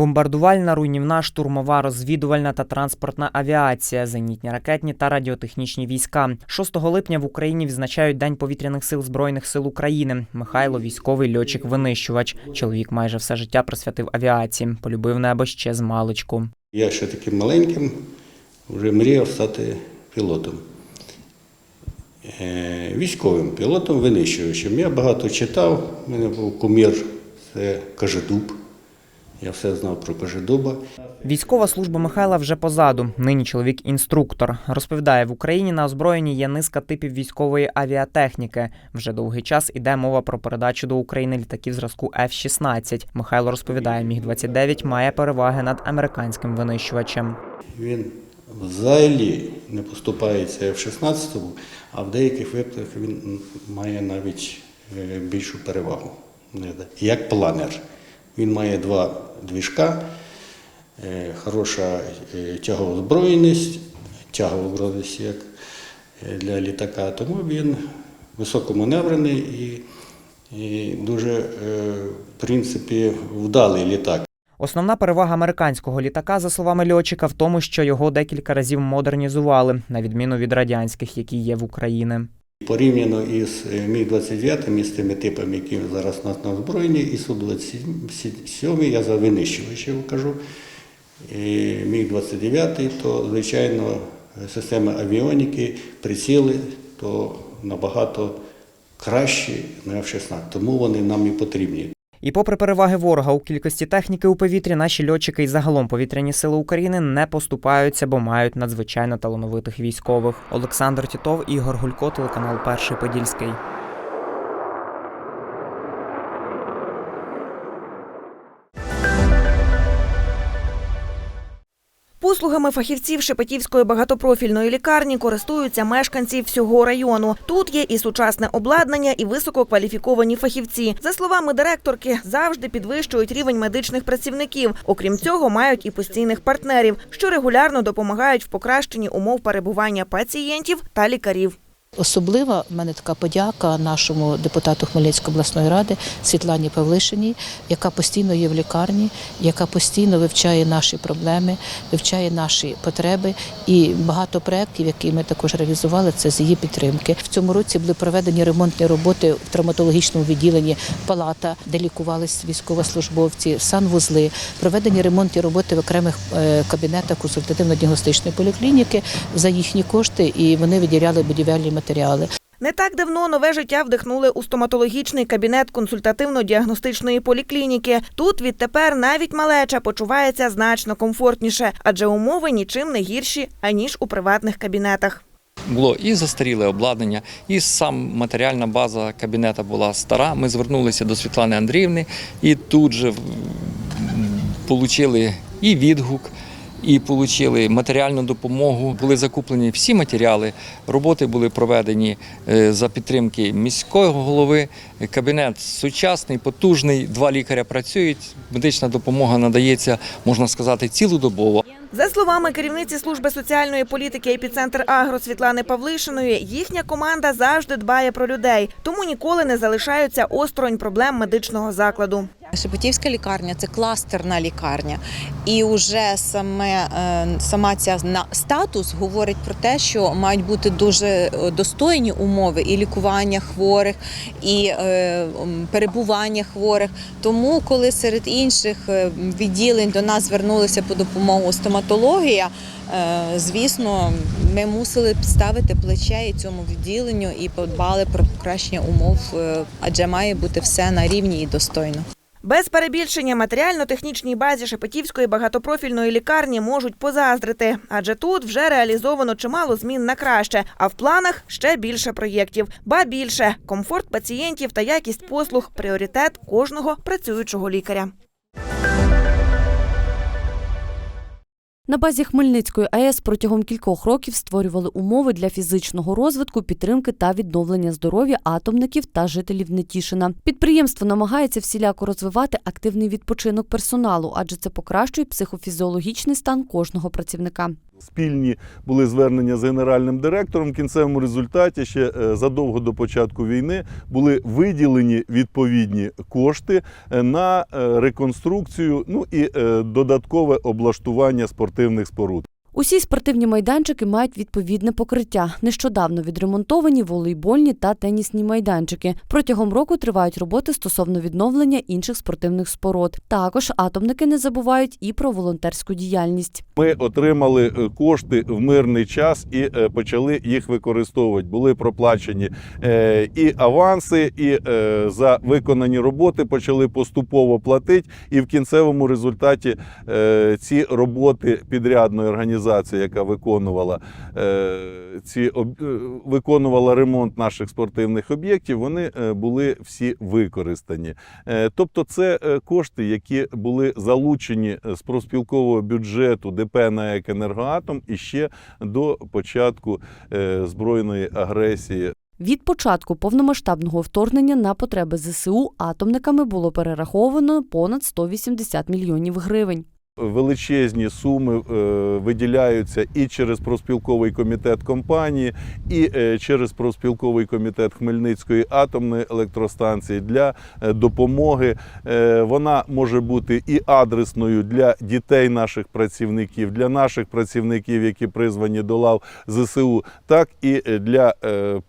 Бомбардувальна, руйнівна, штурмова, розвідувальна та транспортна авіація, зенітні ракетні та радіотехнічні війська. 6 липня в Україні відзначають День повітряних сил Збройних сил України. Михайло військовий льотчик-винищувач. Чоловік майже все життя присвятив авіації, полюбив небо ще з маличку. Я ще таким маленьким вже мріяв стати пілотом. Е, Військовим пілотом, винищувачем. Я багато читав, у мене був кумір, це Кажедуб. Я все знав про Кажедуба. Військова служба Михайла вже позаду. Нині чоловік інструктор. Розповідає, в Україні на озброєнні є низка типів військової авіатехніки. Вже довгий час іде мова про передачу до України літаків зразку F-16. Михайло розповідає, міг 29 має переваги над американським винищувачем. Він взагалі не поступається в 16-му, а в деяких випадках він має навіть е, більшу перевагу. Як планер. Він має два двіжка, е, хороша е, тяговозброєність, тяговозброєність як е, для літака, тому він високоманеврений і, і дуже, в принципі, вдалий літак. Основна перевага американського літака, за словами льотчика, в тому, що його декілька разів модернізували, на відміну від радянських, які є в Україні. Порівняно із е, Міг-29, із тими типами, які зараз у нас на озброєнні, і Су-27, я за винищувачів кажу, Міг-29, то, звичайно, система авіоніки, приціли, то набагато кращі на F-16, тому вони нам і потрібні. І попри переваги ворога у кількості техніки у повітрі, наші льотчики і загалом повітряні сили України не поступаються, бо мають надзвичайно талановитих військових. Олександр Тітов, Ігор Гулько, телеканал Перший Подільський. Послугами фахівців Шепетівської багатопрофільної лікарні користуються мешканці всього району. Тут є і сучасне обладнання, і висококваліфіковані фахівці. За словами директорки, завжди підвищують рівень медичних працівників. Окрім цього, мають і постійних партнерів, що регулярно допомагають в покращенні умов перебування пацієнтів та лікарів. Особлива в мене така подяка нашому депутату Хмельницької обласної ради Світлані Павлишиній, яка постійно є в лікарні, яка постійно вивчає наші проблеми, вивчає наші потреби. І багато проєктів, які ми також реалізували, це з її підтримки. В цьому році були проведені ремонтні роботи в травматологічному відділенні палата, де лікувалися військовослужбовці, санвузли, проведені ремонтні роботи в окремих е, кабінетах консультативно-діагностичної поліклініки за їхні кошти, і вони виділяли будівельні матеріали. Не так давно нове життя вдихнули у стоматологічний кабінет консультативно-діагностичної поліклініки. Тут відтепер навіть малеча почувається значно комфортніше, адже умови нічим не гірші аніж у приватних кабінетах. Було і застаріле обладнання, і сам матеріальна база кабінета була стара. Ми звернулися до Світлани Андріївни і тут же отримали і відгук. І отримали матеріальну допомогу. Були закуплені всі матеріали. Роботи були проведені е, за підтримки міського голови. Кабінет сучасний, потужний. Два лікаря працюють. Медична допомога надається, можна сказати, цілодобово. За словами керівниці служби соціальної політики епіцентр Агро Світлани Павлишиної, їхня команда завжди дбає про людей, тому ніколи не залишаються осторонь проблем медичного закладу. Шепетівська лікарня це кластерна лікарня, і вже саме е, сама ця статус говорить про те, що мають бути дуже е, достойні умови і лікування хворих, і е, перебування хворих. Тому, коли серед інших відділень до нас звернулися по допомогу стоматологія. Звісно, ми мусили підставити плече і цьому відділенню і подбали про покращення умов, адже має бути все на рівні і достойно. Без перебільшення матеріально-технічній базі Шепетівської багатопрофільної лікарні можуть позаздрити, адже тут вже реалізовано чимало змін на краще, а в планах ще більше проєктів. Ба більше комфорт пацієнтів та якість послуг пріоритет кожного працюючого лікаря. На базі Хмельницької АЕС протягом кількох років створювали умови для фізичного розвитку, підтримки та відновлення здоров'я атомників та жителів Нетішина. Підприємство намагається всіляко розвивати активний відпочинок персоналу, адже це покращує психофізіологічний стан кожного працівника. Спільні були звернення з генеральним директором. В кінцевому результаті ще е, задовго до початку війни були виділені відповідні кошти е, на е, реконструкцію, ну і додаткове облаштування спортивних споруд. Усі спортивні майданчики мають відповідне покриття. Нещодавно відремонтовані волейбольні та тенісні майданчики. Протягом року тривають роботи стосовно відновлення інших спортивних споруд. Також атомники не забувають і про волонтерську діяльність. Ми отримали е, кошти в мирний час і е, почали їх використовувати. Були проплачені е, і аванси, і за виконані роботи почали поступово платити. І в кінцевому результаті ці роботи підрядної організації, яка виконувала е, ці е, виконувала ремонт наших спортивних об'єктів, вони е, були всі використані. Тобто, це кошти, які були залучені з профспілкового бюджету ДП на «Енергоатом» і ще до початку збройної агресії Від початку повномасштабного вторгнення на потреби ЗСУ атомниками було перераховано понад 180 мільйонів гривень. Величезні суми е, виділяються і через профспілковий комітет компанії, і е, через профспілковий комітет Хмельницької атомної електростанції для е, допомоги. Вона може бути і адресною для дітей наших працівників, для наших працівників, які призвані до лав ЗСУ, так і для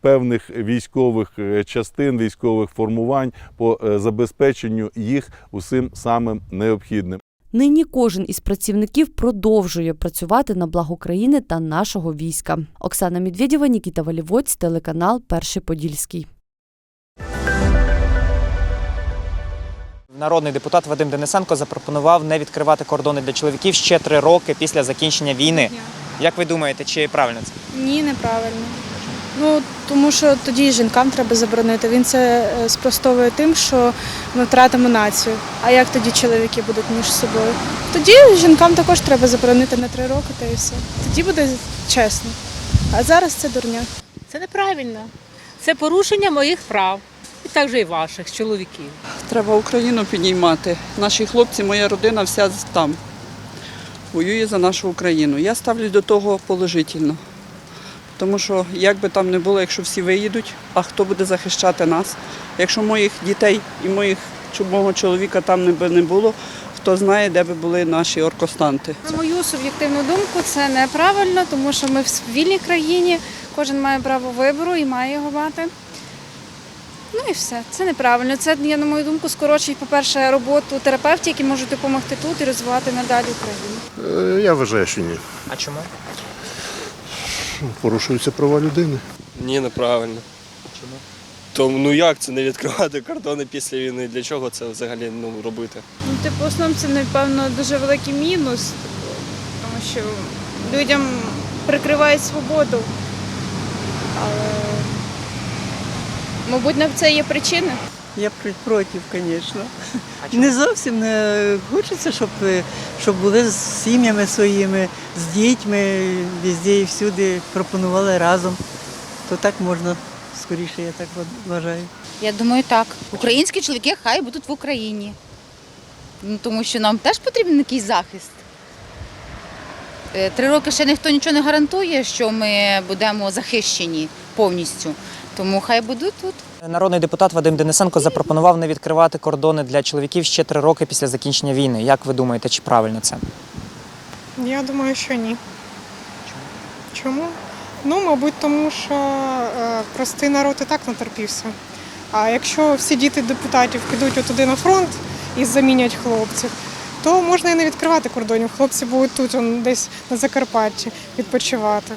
певних військових частин, військових формувань по забезпеченню їх усім самим необхідним. Нині кожен із працівників продовжує працювати на благо країни та нашого війська. Оксана Медведєва, Нікіта Валівоць, телеканал Перший Подільський. Народний депутат Вадим Денисенко запропонував не відкривати кордони для чоловіків ще три роки після закінчення війни. Як ви думаєте, чи правильно це? Ні, неправильно. Ну тому що тоді жінкам треба заборонити. Він це е, спростовує тим, що ми втратимо націю. А як тоді чоловіки будуть між собою? Тоді жінкам також треба заборонити на три роки та і все. Тоді буде чесно. А зараз це дурня. Це неправильно. Це порушення моїх прав. І також і ваших чоловіків. Треба Україну піднімати. Наші хлопці, моя родина вся там. Воює за нашу Україну. Я ставлюсь до того положительно. Тому що як би там не було, якщо всі виїдуть, а хто буде захищати нас? Якщо моїх дітей і моїх, мого чоловіка там не би не було, хто знає, де би були наші оркостанти. На мою суб'єктивну думку, це неправильно, тому що ми в вільній країні, кожен має право вибору і має його мати. Ну і все, це неправильно. Це, я, на мою думку, скорочить, по-перше, роботу терапевтів, які можуть допомогти тут і розвивати надалі Україну. Е, Я вважаю, що ні. А чому? Порушуються права людини. Ні, неправильно. Чому? Тому ну як це не відкривати кордони після війни? Для чого це взагалі ну, робити? Ну, типу, основному це, напевно, дуже великий мінус, тому що людям прикривають свободу. Але, мабуть, на це є причини. Я проти, звісно. Не зовсім не хочеться, щоб, щоб були з сім'ями своїми, з дітьми, везде і всюди пропонували разом. То так можна скоріше, я так вважаю. Я думаю, так. Українські чоловіки хай будуть в Україні. Ну, тому що нам теж потрібен якийсь захист. Е, Три роки ще ніхто нічого не гарантує, що ми будемо захищені повністю. Тому хай будуть тут. Народний депутат Вадим Денисенко запропонував не відкривати кордони для чоловіків ще три роки після закінчення війни. Як ви думаєте, чи правильно це? Я думаю, що ні. Чому? Ну, мабуть, тому що е, простий народ і так натерпівся. А якщо всі діти депутатів підуть отуди на фронт і замінять хлопців, то можна і не відкривати кордонів. Хлопці будуть тут, он, десь на Закарпатті, відпочивати.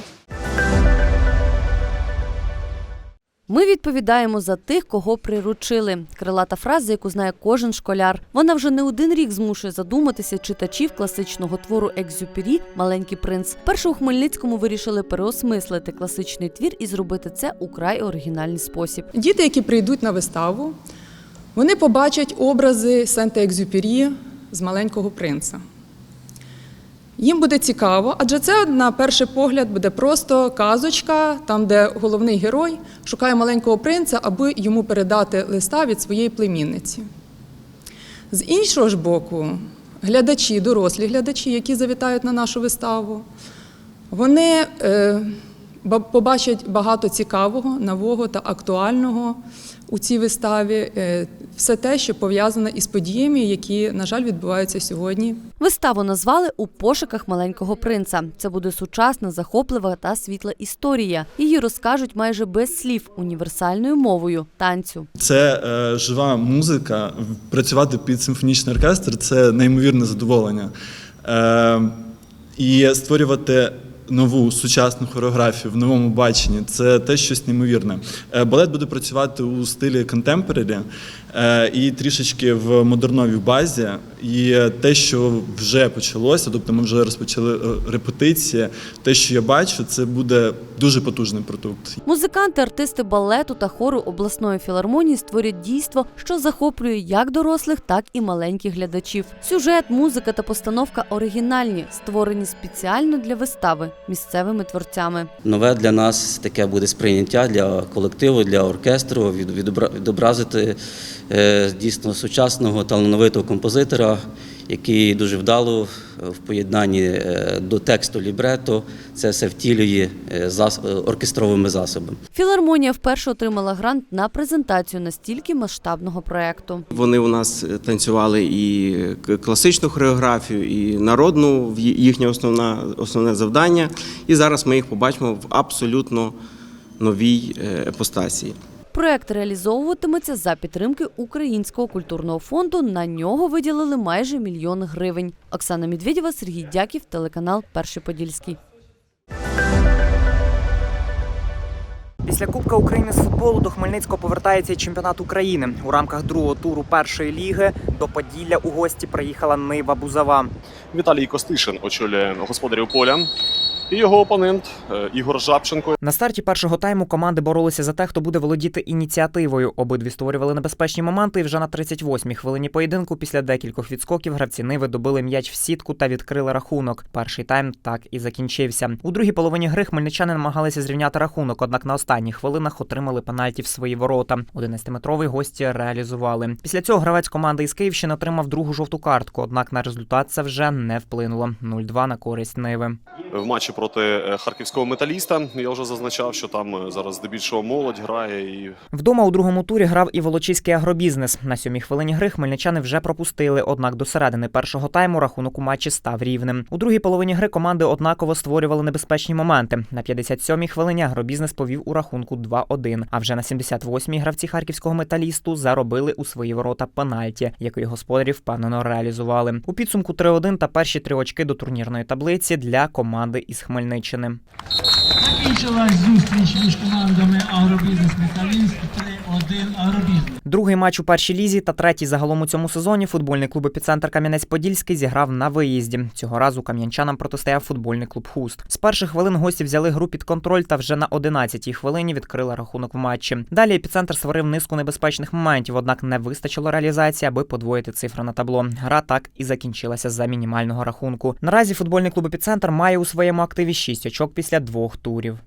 Ми відповідаємо за тих, кого приручили. Крилата фраза, яку знає кожен школяр. Вона вже не один рік змушує задуматися читачів класичного твору Екзюпері Маленький принц. Перше у Хмельницькому вирішили переосмислити класичний твір і зробити це у край оригінальний спосіб. Діти, які прийдуть на виставу, вони побачать образи Сента-Екзюпері з маленького принца. Їм буде цікаво, адже це на перший погляд буде просто казочка, там, де головний герой шукає маленького принца, аби йому передати листа від своєї племінниці. З іншого ж боку, глядачі, дорослі глядачі, які завітають на нашу виставу, Вони е, побачать багато цікавого, нового та актуального у цій виставі. Все те, що пов'язане із подіями, які, на жаль, відбуваються сьогодні Виставу назвали у пошуках маленького принца. Це буде сучасна, захоплива та світла історія. Її розкажуть майже без слів універсальною мовою танцю. Це е, жива музика. Працювати під симфонічний оркестр це неймовірне задоволення. Е, і створювати нову сучасну хореографію в новому баченні це теж щось неймовірне. Е, балет буде працювати у стилі е, і трішечки в модерновій базі. І те, що вже почалося, тобто ми вже розпочали е, репетиції. Те, що я бачу, це буде дуже потужний продукт. Музиканти, артисти балету та хору обласної філармонії створять дійство, що захоплює як дорослих, так і маленьких глядачів. Сюжет, музика та постановка оригінальні, створені спеціально для вистави місцевими творцями. Нове для нас таке буде сприйняття для колективу, для оркестру, від- відобра- відобразити дійсно сучасного талановитого композитора, який дуже вдало е, в поєднанні е, до тексту лібрето це все втілює е, е, оркестровими засобами. Філармонія вперше отримала грант на презентацію настільки масштабного проекту. Вони у нас танцювали і класичну хореографію, і народну в їхнє основна, основне завдання. І зараз ми їх побачимо в абсолютно новій е, епостасії. Проект реалізовуватиметься за підтримки Українського культурного фонду. На нього виділили майже мільйон гривень. Оксана Медведєва, Сергій Дяків, телеканал Перший Подільський. Після Кубка України з футболу до Хмельницького повертається і чемпіонат України. У рамках другого туру першої ліги до Поділля у гості приїхала Нива Бузова. Віталій Костишин очолює господарів поля. І його опонент е, Ігор Жабченко. На старті першого тайму команди боролися за те, хто буде володіти ініціативою. Обидві створювали небезпечні моменти. І вже на 38-й хвилині поєдинку після декількох відскоків гравці Ниви добили м'яч в сітку та відкрили рахунок. Перший тайм так і закінчився. У другій половині гри хмельничани намагалися зрівняти рахунок, однак на останніх хвилинах отримали пенальті в свої ворота. 11-метровий гості реалізували. Після цього гравець команди із Київщини отримав другу жовту картку. Однак на результат це вже не вплинуло. 0-2 на користь Ниви. В матчі проти е, харківського металіста я вже зазначав, що там е, зараз здебільшого молодь грає і Вдома у другому турі грав і Волочиський агробізнес. На сьомій хвилині гри хмельничани вже пропустили, однак до середини першого тайму рахунок у матчі став рівним. У другій половині гри команди однаково створювали небезпечні моменти. На 57-й хвилині агробізнес повів у рахунку 2-1. А вже на 78-й гравці харківського металісту заробили у свої ворота пенальті, який господарі впевнено реалізували. У підсумку 3-1 та перші три очки до турнірної таблиці для команди із Хмельниччини. Закінчилась зустріч між командами Агробізнес Металіст 3-1 Агробізнес. Другий матч у першій лізі та третій загалом у цьому сезоні футбольний клуб «Епіцентр Кам'янець-Подільський зіграв на виїзді. Цього разу кам'янчанам протистояв футбольний клуб Хуст. З перших хвилин гості взяли гру під контроль та вже на 11-й хвилині відкрили рахунок в матчі. Далі епіцентр створив низку небезпечних моментів, однак не вистачило реалізації, аби подвоїти цифри на табло. Гра так і закінчилася за мінімального рахунку. Наразі футбольний клуб «Епіцентр має у своєму активі 6 очок після двох турів.